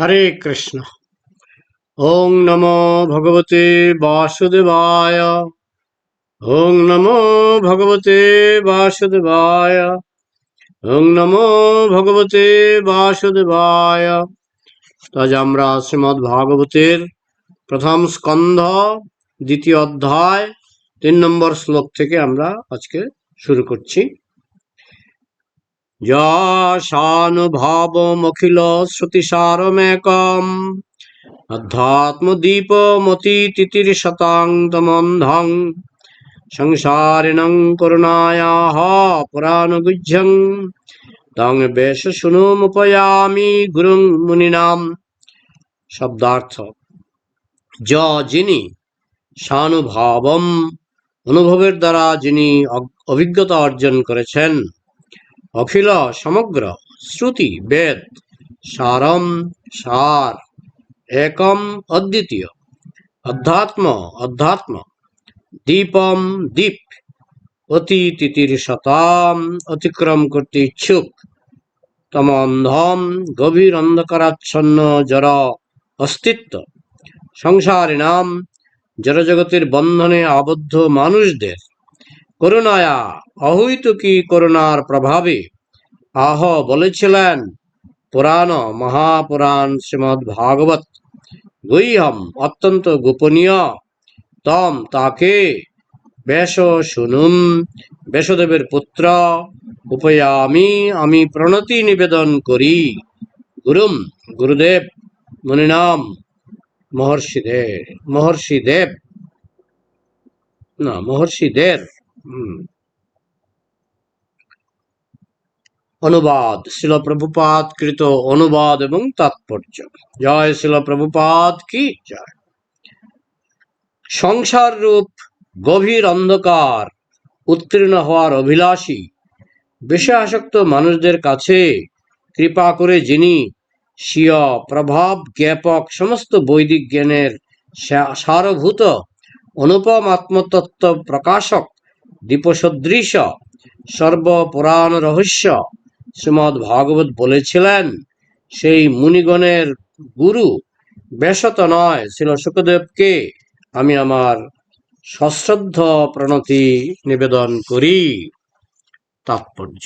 হরে কৃষ্ণ। ওং নমো ভগবতে বাসুদেবায়। ওং নমো ভগবতে বাসুদেবায়। ওং নমো ভগবতে বাসুদেবায়। আজ আমরা শ্রীমদ ভাগবতের প্রথম স্কন্ধ, দ্বিতীয় অধ্যায়, তিন নম্বর শ্লোক থেকে আমরা আজকে শুরু করছি। যশানুভবমখিল শ্রুতিসারমেকম তিতির তমন্ধং সংসারিণং করুণায়াহ পুরাণগুহ্যং তং বেশ শুনুমুপয়ামি গুরুং মুনিনাম শব্দার্থ। য যিনি সানুভাবম অনুভবের দ্বারা যিনি অভিজ্ঞতা অর্জন করেছেন অখিল সমগ্র শ্রুতি বেদ। সারম সার। একম অদ্বিতীয়। অধ্যাত্ম অধ্যাত্ম। দীপম দীপ। শতাম অতিক্রম করতে ইচ্ছুক। তম অন্ধম গভীর অন্ধকারাচ্ছন্ন জড় অস্তিত্ব। সংসারিণাম জড়জগতের বন্ধনে আবদ্ধ মানুষদের। করুণায়া, অহৈতুকী করুণার প্রভাবে আহ বলেছিলেন পুরাণ মহাপুরাণ শ্রীমদ্ ভাগবত গুহ্যম অত্যন্ত গোপনীয়, তম তাকে বেশ শুনুম বেশদেবের পুত্র, উপয়ামি আমি প্রণতি নিবেদন করি গুরুম, গুরুদেব, মুনিনাম মহর্ষিদের মহর্ষিদেব, না, মহর্ষিদের হুম। অনুবাদ, শিল প্রভুপাত কৃত অনুবাদ এবং তাৎপর্য। জয় শিল প্রভুপাত কি জয়। সংসার রূপ গভীর অন্ধকার, উত্তীর্ণ হওয়ার অভিলাষী বিষয়াসক্ত মানুষদের কাছে কৃপা করে যিনি স্বীয়, প্রভাব জ্ঞাপক সমস্ত বৈদিক জ্ঞানের সারভূত অনুপম আত্মতত্ত্ব প্রকাশক দীপসদৃশ সর্বপুরাণ রহস্য। শ্রীমৎ ভাগবত বলেছিলেন, সেই মুনিগণের গুরু বেশত নয় ছিল সুখদেবকে আমি আমার সশ্রদ্ধ প্রণতি নিবেদন করি। তাৎপর্য।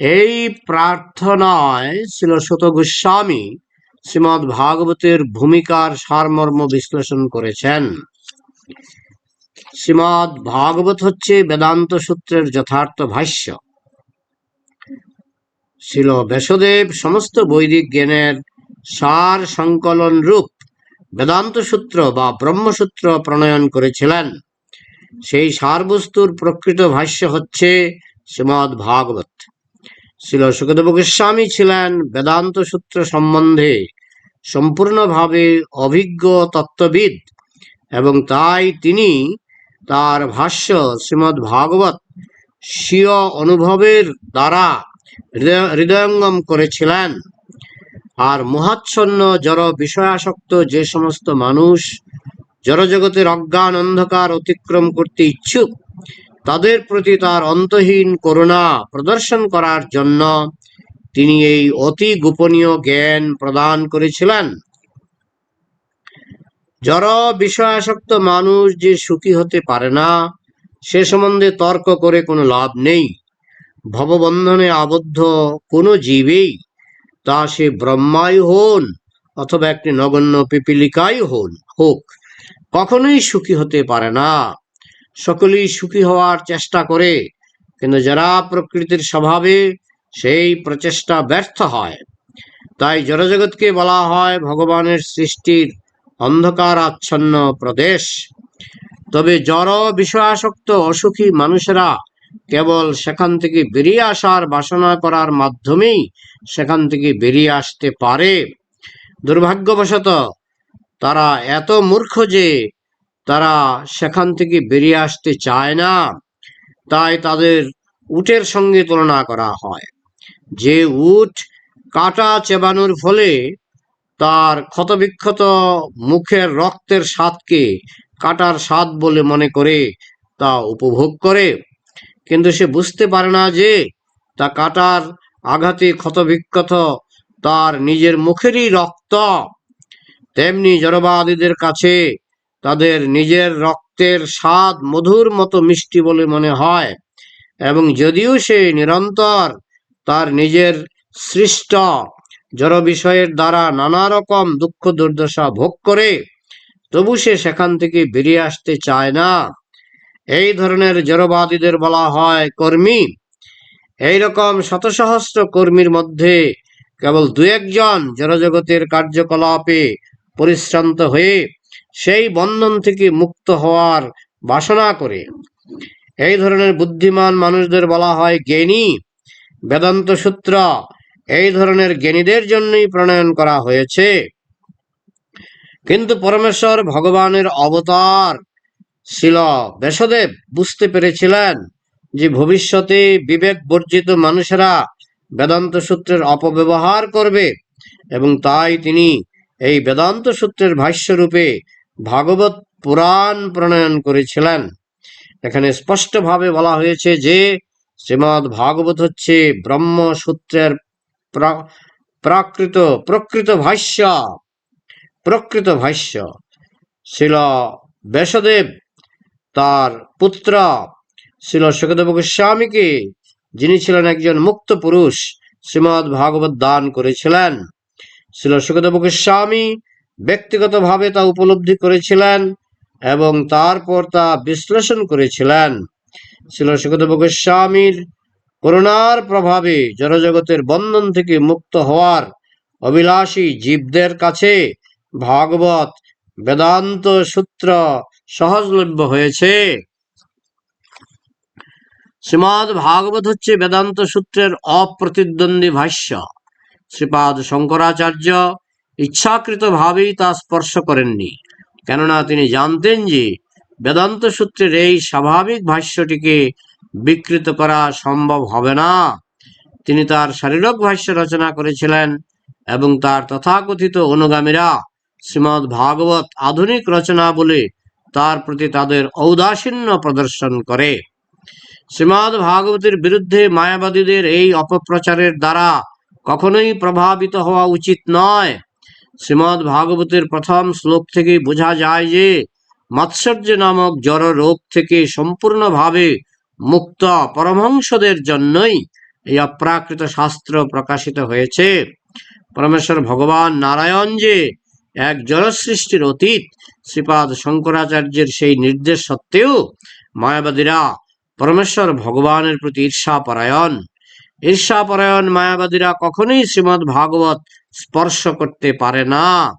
এই প্রার্থনায় ছিল শত গোস্বামী শ্রীমৎ ভাগবতের ভূমিকার সারমর্ম বিশ্লেষণ করেছেন। শ্রীমৎ ভাগবত হচ্ছে বেদান্ত সূত্রের যথার্থ ভাষ্য। ছিল ব্যাসদেব সমস্ত বৈদিক জ্ঞানের সার সংকলন রূপ বেদান্ত সূত্র বা ব্রহ্মসূত্র প্রণয়ন করেছিলেন। সেই সারবস্তুর প্রকৃত ভাষ্য হচ্ছে শ্রীমৎ ভাগবত ছিল সুখদেব গোস্বামী ছিলেন বেদান্ত সূত্র সম্বন্ধে সম্পূর্ণভাবে অভিজ্ঞ তত্ত্ববিদ এবং তাই তিনি তার ভাষ্য শ্রীমদ্ ভাগবত স্বীয় অনুভবের দ্বারা হৃদয়- হৃদয়ঙ্গম করেছিলেন। আর মহাচ্ছন্ন জড় বিষয়াসক্ত যে সমস্ত মানুষ জড়জগতের অজ্ঞান অন্ধকার অতিক্রম করতে ইচ্ছুক, তাদের প্রতি তার অন্তহীন করুণা প্রদর্শন করার জন্য তিনি এই অতি গোপনীয় জ্ঞান প্রদান করেছিলেন। জড় বিষয়াসক্ত মানুষ যে সুখী হতে পারে না, সে সম্বন্ধে তর্ক করে কোনো লাভ নেই। ভববন্ধনে আবদ্ধ কোনো জীবেই, তা সে ব্রহ্মাই হন অথবা একটি নগণ্য পিপিলিকাই হন, হোক, কখনোই সুখী হতে পারে না। সকলেই সুখী হওয়ার চেষ্টা করে, কিন্তু যারা প্রকৃতির স্বভাবে সেই প্রচেষ্টা ব্যর্থ হয়, তাই জড়জগৎকে বলা হয় ভগবানের সৃষ্টির অন্ধকার আচ্ছন্ন প্রদেশ। তবে জড় বিষয়াসক্ত অসুখী মানুষেরা কেবল সেখান থেকে বেরিয়ে আসার বাসনা করার মাধ্যমেই সেখান থেকে বেরিয়ে আসতে পারে। দুর্ভাগ্যবশত তারা এত মূর্খ যে তারা সেখান থেকে বেরিয়ে আসতে চায় না। তাই তাদের উটের সঙ্গে তুলনা করা হয়। যে উট কাটা চেবানোর ফলে তার ক্ষতবিক্ষত মুখের রক্তের স্বাদকে কাটার স্বাদ বলে মনে করে তা উপভোগ করে। কিন্তু সে বুঝতে পারে না যে তা কাটার আঘাতে ক্ষতবিক্ষত তার নিজের মুখেরই রক্ত। তেমনি জড়বাদীদের কাছে তাদের নিজের রক্তের স্বাদ মধুর মতো মিষ্টি বলে মনে হয় এবং যদিও সে নিরন্তর তার নিজের সৃষ্ট জড় বিষয়ের দ্বারা নানা রকম দুঃখ দুর্দশা ভোগ করে, তবু সে সেখান থেকে বেরিয়ে আসতে চায় না। এই ধরনের জড়বাদীদের বলা হয় কর্মী। এই রকম শত সহস্র কর্মীর মধ্যে কেবল দু একজন জড়জগতের কার্যকলাপে পরিশ্রান্ত হয়ে সেই বন্ধন থেকে মুক্ত হওয়ার বাসনা করে। এই ধরনের বুদ্ধিমান মানুষদের বলা হয় জ্ঞানী। বেদান্ত সূত্র এই ধরনের জ্ঞানীদের জন্যই প্রণয়ন করা হয়েছে। কিন্তু পরমেশ্বর ভগবানের অবতার ছিল বেশদেব বুঝতে পেরেছিলেন যে ভবিষ্যতে বিবেক বর্জিত মানুষেরা বেদান্ত সূত্রের অপব্যবহার করবে এবং তাই তিনি এই বেদান্ত সূত্রের ভাষ্যরূপে ভাগবত পুরাণ প্রণয়ন করেছিলেন। এখানে স্পষ্টভাবে বলা হয়েছে যে শ্রীমৎ ভাগবত হচ্ছে ব্রহ্মসূত্রের প্রাকৃত, প্রকৃত ভাষ্য প্রকৃত ভাষ্য। ছিল বেশদেব, তার পুত্র ছিল সুখদেব গোস্বামীকে, যিনি ছিলেন একজন মুক্ত পুরুষ শ্রীমৎ ভাগবত দান করেছিলেন। ছিল সুখদেব গোস্বামী ব্যক্তিগতভাবে তা উপলব্ধি করেছিলেন এবং তারপর তা বিশ্লেষণ করেছিলেন। ছিল সুখদেব গোস্বামীর করুণার প্রভাবে জড়জগতের বন্ধন থেকে মুক্ত হওয়ার অভিলাষী জীবদের কাছে ভাগবত বেদান্ত সূত্র সহজলভ্য হয়েছে। শ্রীমদ ভাগবত হচ্ছে বেদান্ত সূত্রের অপ্রতিদ্বন্দ্বী ভাষ্য। শ্রীপাদ শঙ্করাচার্য ইচ্ছাকৃতভাবেই তা স্পর্শ করেননি, কেননা তিনি জানতেন যে বেদান্ত সূত্রের এই স্বাভাবিক ভাষ্যটিকে বিকৃত করা সম্ভব হবে না। তিনি তার শারীরক ভাষ্য রচনা করেছিলেন এবং তার তথাকথিত অনুগামীরা শ্রীমদ্ ভাগবত আধুনিক রচনা বলে তার প্রতি তাদের ঔদাসীন্য প্রদর্শন করে। শ্রীমদ্ ভাগবতের বিরুদ্ধে মায়াবাদীদের এই অপপ্রচারের দ্বারা কখনোই প্রভাবিত হওয়া উচিত নয়। শ্রীমদ্ ভাগবতের প্রথম শ্লোক থেকে বোঝা যায় যে, মাৎসর্য নামক জড় রোগ থেকে সম্পূর্ণভাবে মুক্ত পরমহংসদের জন্যই এই অপ্রাকৃত শাস্ত্র প্রকাশিত হয়েছে। পরমেশ্বর ভগবান নারায়ণ যে এক জড় সৃষ্টির অতীত, শ্রীপাদ শঙ্করাচার্যের সেই নির্দেশ সত্ত্বেও মায়াবাদীরা পরমেশ্বর ভগবানের প্রতি ঈর্ষাপরায়ণ। ঈর্ষাপরায়ণ মায়াবাদীরা কখনোই শ্রীমৎ ভাগবত স্পর্শ করতে পারে না।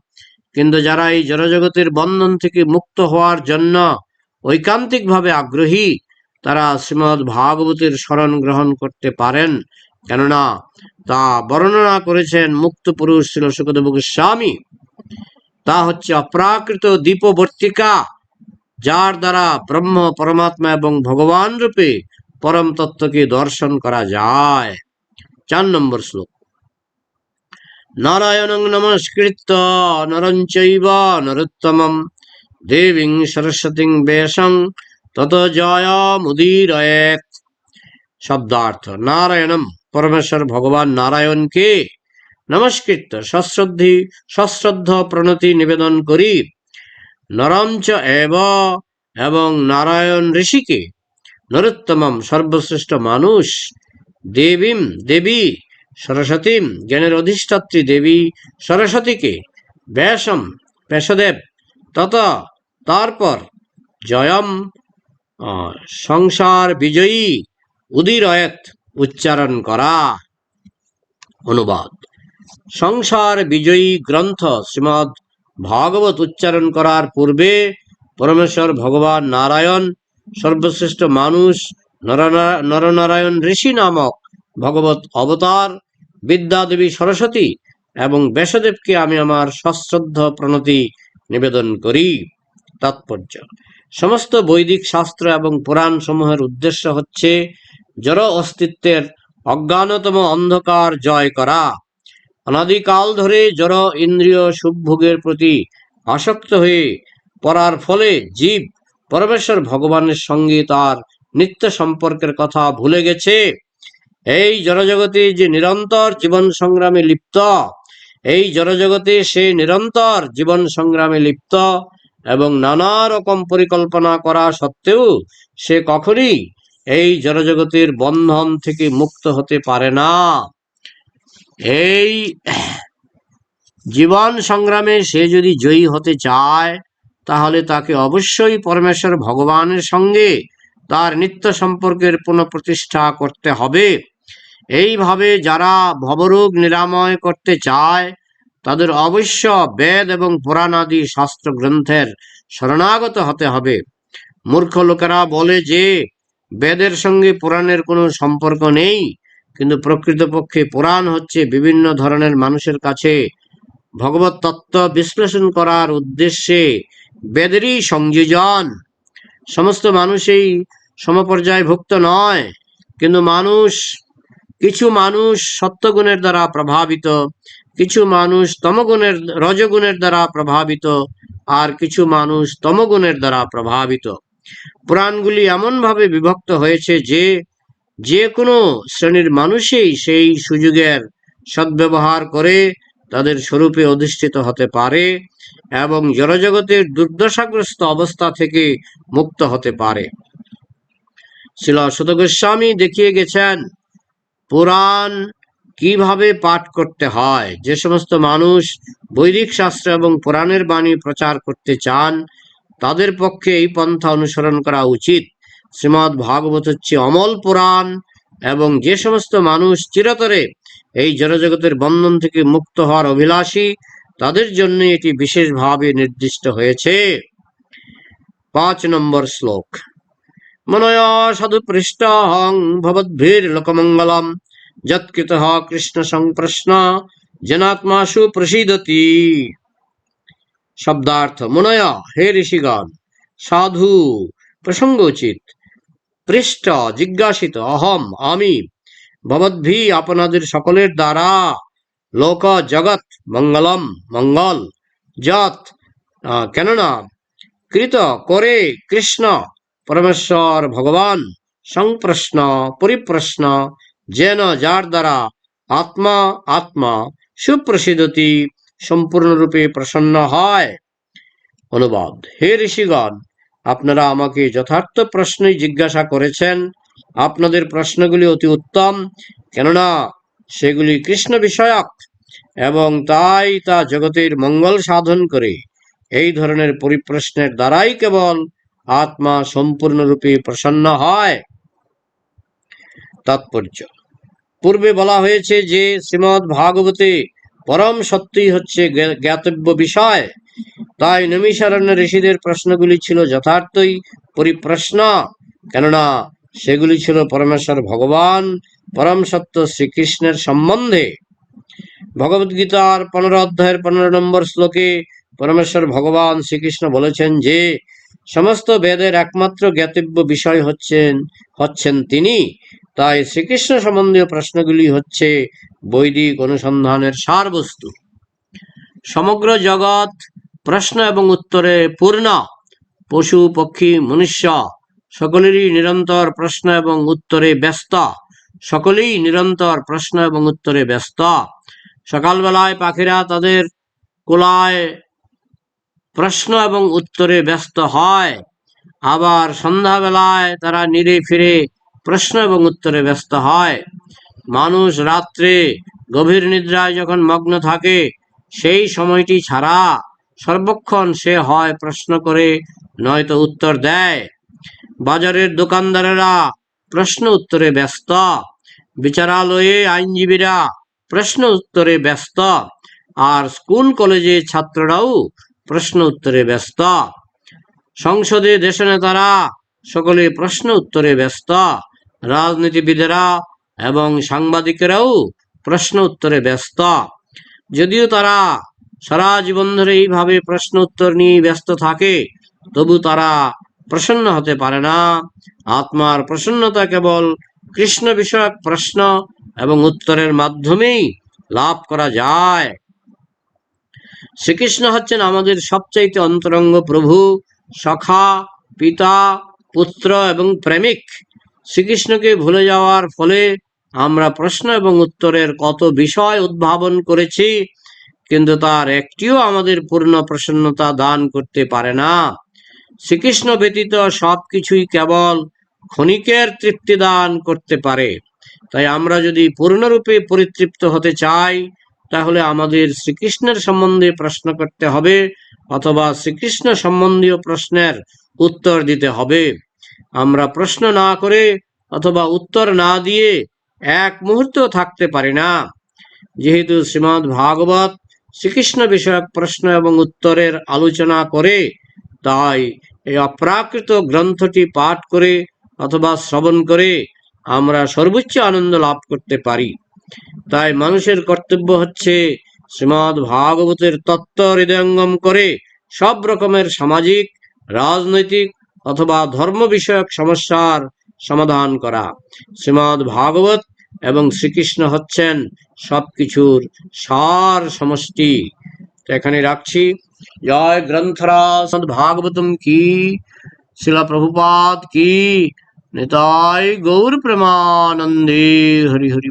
কিন্তু যারা এই জড়জগতের বন্ধন থেকে মুক্ত হওয়ার জন্য ঐকান্তিকভাবে আগ্রহী তারা শ্রীমৎ ভাগবতের শরণ গ্রহণ করতে পারেন। কেননা তা বর্ণনা করেছেন মুক্ত পুরুষ ছিল সুখদেব গোস্বামী। তা হচ্ছে অপ্রাকৃত দীপবর্তিকা, যার দ্বারা ব্রহ্ম, পরমাত্মা এবং ভগবান রূপে পরম তত্ত্বকে দর্শন করা যায়। চার নম্বর শ্লোক। নারায়ণ নমস্কৃত নরঞ্চৈব নরোত্তম দেবীং সরস্বতী বেশং তত জয় মুদিরয়েত শব্দার্থ, নারায়ণম, পরমেশ্বর ভগবান নারায়ণকে নমস্কৃত, সশ্রদ্ধি, সশ্রদ্ধ প্রণতি নিবেদন করি। নরঞ্চ এব এবং নারায়ণ ঋষিকে, নরোত্তমম সর্বশ্রেষ্ঠ মানুষ, দেবীম দেবী, সরস্বতীম জ্ঞানের অধিষ্ঠাত্রী দেবী, সরস্বতীকে ব্যাসম পেশদেব তত তারপর জয়ম সংসার বিজয়ী উদিরয়ত উচ্চারণ করা। অনুবাদ। সংসার বিজয়ী গ্রন্থ শ্রীমদ ভাগবত উচ্চারণ করার পূর্বে পরমেশ্বর ভগবান নারায়ণ, সর্বশ্রেষ্ঠ মানুষ নরনা- নরনারায়ণ ঋষি নামক ভগবত অবতার, বিদ্যাদেবী সরস্বতী এবং ব্যাসদেবকে আমি আমার সশ্রদ্ধ প্রণতি নিবেদন করি। তাৎপর্য। সমস্ত বৈদিক শাস্ত্র এবং পুরাণ সমূহের উদ্দেশ্য হচ্ছে জড় অস্তিত্বের অজ্ঞানতম অন্ধকার জয় করা। অনাদিকাল ধরে জড় ইন্দ্রিয় সুখভোগের প্রতি আসক্ত হয়ে পড়ার ফলে জীব পরমেশ্বর ভগবানের সঙ্গে তার নিত্য সম্পর্কের কথা ভুলে গেছে। এই জড়জগতে যে নিরন্তর জীবন সংগ্রামে লিপ্ত, এই জড়জগতে সে নিরন্তর জীবন সংগ্রামে লিপ্ত এবং নানা রকম পরিকল্পনা করা সত্ত্বেও সে কখনই এই জনজগতের বন্ধন থেকে মুক্ত হতে পারে না। এই জীবন সংগ্রামে সে যদি জয়ী হতে চায়, তাহলে তাকে অবশ্যই পরমেশ্বর ভগবানের সঙ্গে তার নিত্য সম্পর্কের পুনঃপ্রতিষ্ঠা করতে হবে। এইভাবে যারা ভবরোগ নিরাময় করতে চায় তাদের অবশ্য বেদ এবং পুরাণ আদি শাস্ত্র গ্রন্থের শরণাগত হতে হবে। মূর্খ লোকেরা বলে যে, বেদের সঙ্গে পুরাণের কোনো সম্পর্ক নেই, কিন্তু প্রকৃতপক্ষে পুরাণ হচ্ছে বিভিন্ন ধরনের মানুষের কাছে ভগবত তত্ত্ব বিশ্লেষণ করার উদ্দেশ্যে বেদেরই সংযোজন। সমস্ত মানুষই সমপর্যায়ভুক্ত নয়, কিন্তু মানুষ, কিছু মানুষ সত্যগুণের দ্বারা প্রভাবিত। কিছু মানুষ তমগুণের, রজগুণের দ্বারা প্রভাবিত আর কিছু মানুষ তমগুণের দ্বারা প্রভাবিত। পুরাণগুলি এমনভাবে বিভক্ত হয়েছে যে যে কোনো শ্রেণির মানুষই সেই সুযোগের সদ্ব্যবহার করে তাদের স্বরূপে অধিষ্ঠিত হতে পারে এবং জড়জগতের দুর্দশাগ্রস্ত অবস্থা থেকে মুক্ত হতে পারে। শিল গোস্বামী দেখিয়ে গেছেন, পুরাণ কীভাবে পাঠ করতে হয়? যে সমস্ত মানুষ বৈদিক শাস্ত্র এবং পুরাণের বাণী প্রচার করতে চান, তাদের পক্ষে এই পন্থা অনুসরণ করা উচিত। শ্রীমৎ ভাগবত হচ্ছে অমল পুরাণ এবং যে সমস্ত মানুষ চিরতরে এই জড়জগতের বন্ধন থেকে মুক্ত হওয়ার অভিলাষী, তাদের জন্য এটি বিশেষভাবে নির্দিষ্ট হয়েছে। পাঁচ নম্বর শ্লোক। মনয় সাধু পৃষ্ঠহং ভবদ্ভির লোকমঙ্গলম। যৎকৃত কৃষ্ণ সংপ্রশ্ন জনাত্মাসু প্রসিদতি শব্দার্থ মনয়া হে ঋষিগণ সাধু প্রসঙ্গোচিত পৃষ্ঠ জিজ্ঞাসিত অহম আমি ভবদ্ভি আপনাদের সকলের দ্বারা লোক জগৎ মঙ্গলম মঙ্গল যত কেননা কৃত করে কৃষ্ণ পরমেশ্বর ভগবান সংপ্রশ্ন পরিপ্রশ্ন যেন যার দ্বারা আত্মা আত্মা সুপ্রসিদ্ধতি সম্পূর্ণরূপে প্রসন্ন হয়। অনুবাদ, হে ঋষিগণ, আপনারা আমাকে যথার্থ প্রশ্নই জিজ্ঞাসা করেছেন। আপনাদের প্রশ্নগুলি অতি উত্তম, কেননা সেগুলি কৃষ্ণ বিষয়ক এবং তাই তা জগতের মঙ্গল সাধন করে। এই ধরনের পরিপ্রশ্নের দ্বারাই কেবল আত্মা সম্পূর্ণরূপে প্রসন্ন হয়। তাৎপর্য পূর্বে বলা হয়েছে যে শ্রীমৎ ভাগবতে পরম সত্যই হচ্ছে জ্ঞা- জ্ঞাতব্য বিষয়। তাই নমিসারণ্য ঋষিদের প্রশ্নগুলি ছিল যথার্থই পরিপ্রশ্ন। কেননা সেগুলি ছিল পরমেশ্বর ভগবান, পরম সত্য শ্রীকৃষ্ণের সম্বন্ধে। ভগবদ গীতার পনেরো অধ্যায়ের পনেরো নম্বর শ্লোকে পরমেশ্বর ভগবান শ্রীকৃষ্ণ বলেছেন যে, সমস্ত বেদের একমাত্র জ্ঞাতব্য বিষয় হচ্ছেন হচ্ছেন তিনি। তাই শ্রীকৃষ্ণ সম্বন্ধীয় প্রশ্নগুলি হচ্ছে বৈদিক অনুসন্ধানের সারবস্তু। সমগ্র জগৎ প্রশ্ন এবং উত্তরে পূর্ণ, পশু, পক্ষী, মনুষ্য, সকলেরই নিরন্তর প্রশ্ন এবং উত্তরে ব্যস্ত, সকলেই নিরন্তর প্রশ্ন এবং উত্তরে ব্যস্ত। সকালবেলায় পাখিরা তাদের কোলায় প্রশ্ন এবং উত্তরে ব্যস্ত হয়। আবার সন্ধ্যাবেলায় তারা নিরে ফিরে প্রশ্ন এবং উত্তরে ব্যস্ত হয়। মানুষ রাত্রে গভীর নিদ্রায় যখন মগ্ন থাকে, সেই সময়টি ছাড়া সর্বক্ষণ সে হয় প্রশ্ন করে নয়তো উত্তর দেয়। বাজারের দোকানদারেরা প্রশ্ন উত্তরে ব্যস্ত। বিচারালয়ে আইনজীবীরা প্রশ্ন উত্তরে ব্যস্ত। আর স্কুল কলেজে ছাত্ররাও প্রশ্ন উত্তরে ব্যস্ত। সংসদে দেশনেতারা সকলে প্রশ্ন উত্তরে ব্যস্ত। রাজনীতিবিদেরা এবং সাংবাদিকেরাও প্রশ্ন উত্তরে ব্যস্ত। যদিও তারা সারা জীবন ধরে এইভাবে প্রশ্ন উত্তর নিয়ে ব্যস্ত থাকে, তবু তারা প্রসন্ন হতে পারে না। আত্মার প্রসন্নতা কেবল কৃষ্ণ বিষয়ক প্রশ্ন এবং উত্তরের মাধ্যমেই লাভ করা যায়। শ্রীকৃষ্ণ হচ্ছেন আমাদের সবচাইতে অন্তরঙ্গ প্রভু, সখা, পিতা, পুত্র এবং প্রেমিক। শ্রীকৃষ্ণকে ভুলে যাওয়ার ফলে আমরা প্রশ্ন এবং উত্তরের কত বিষয় উদ্ভাবন করেছি, কিন্তু তার একটিও আমাদের পূর্ণ প্রসন্নতা দান করতে পারে না। শ্রীকৃষ্ণ ব্যতীত সবকিছুই কেবল ক্ষণিকের তৃপ্তি দান করতে পারে। তাই আমরা যদি পূর্ণরূপে পরিতৃপ্ত হতে চাই, তাহলে আমাদের শ্রীকৃষ্ণের সম্বন্ধে প্রশ্ন করতে হবে, অথবা শ্রীকৃষ্ণ সম্বন্ধীয় প্রশ্নের উত্তর দিতে হবে। আমরা প্রশ্ন না করে অথবা উত্তর না দিয়ে এক মুহূর্ত থাকতে পারি না। যেহেতু শ্রীমদ্ ভাগবত শ্রীকৃষ্ণ বিষয়ক প্রশ্ন এবং উত্তরের আলোচনা করে, তাই এই অপ্রাকৃত গ্রন্থটি পাঠ করে অথবা শ্রবণ করে আমরা সর্বোচ্চ আনন্দ লাভ করতে পারি। তাই মানুষের কর্তব্য হচ্ছে শ্রীমদ্ ভাগবতের তত্ত্ব হৃদয়ঙ্গম করে সব রকমের সামাজিক, রাজনৈতিক অথবা ধর্ম বিষয়ক সমস্যার সমাধান করা। শ্রীমদ্ ভাগবত এবং শ্রীকৃষ্ণ হচ্ছেন সবকিছুর সার সমষ্টি। এখানে রাখছি। জয় গ্রন্থরাজ ভাগবতম কি? শিলা প্রভুপাদ কি? নিতাই গৌর প্রেমানন্দে হরি হরি